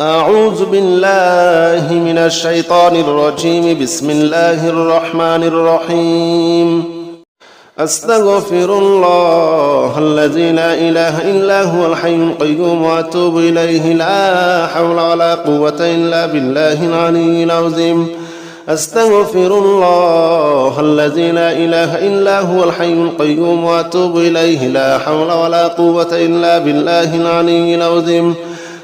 أعوذ بالله من الشيطان الرجيم. بسم الله الرحمن الرحيم. أستغفر الله الذي لا إله إلا هو الحي القيوم وأتوب إليه. لا حول ولا قوة إلا بالله العلي العظيم. أستغفر الله الذي لا إله إلا هو الحي القيوم وأتوب إليه. لا حول ولا قوة إلا بالله العلي العظيم.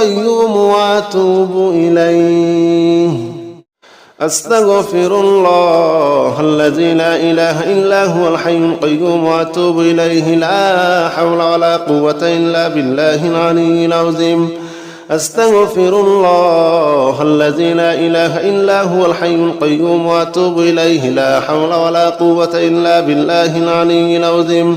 القيوم وأتوب إليه. أستغفر الله الذي لا إله إلا هو الحي القيوم وأتوب إليه. لا حول ولا قوة إلا بالله العلي العظيم. أستغفر الله الذي لا إله إلا هو الحي القيوم وأتوب إليه. لا حول ولا قوة إلا بالله العلي العظيم.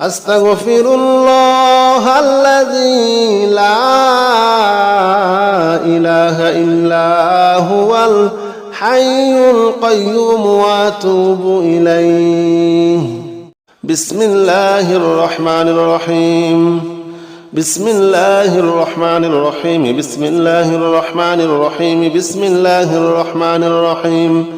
أستغفر الله الذي لا إله إلا هو الحي القيوم وأتوب إليه. بسم الله الرحمن الرحيم. بسم الله الرحمن الرحيم. بسم الله الرحمن الرحيم. بسم الله الرحمن الرحيم.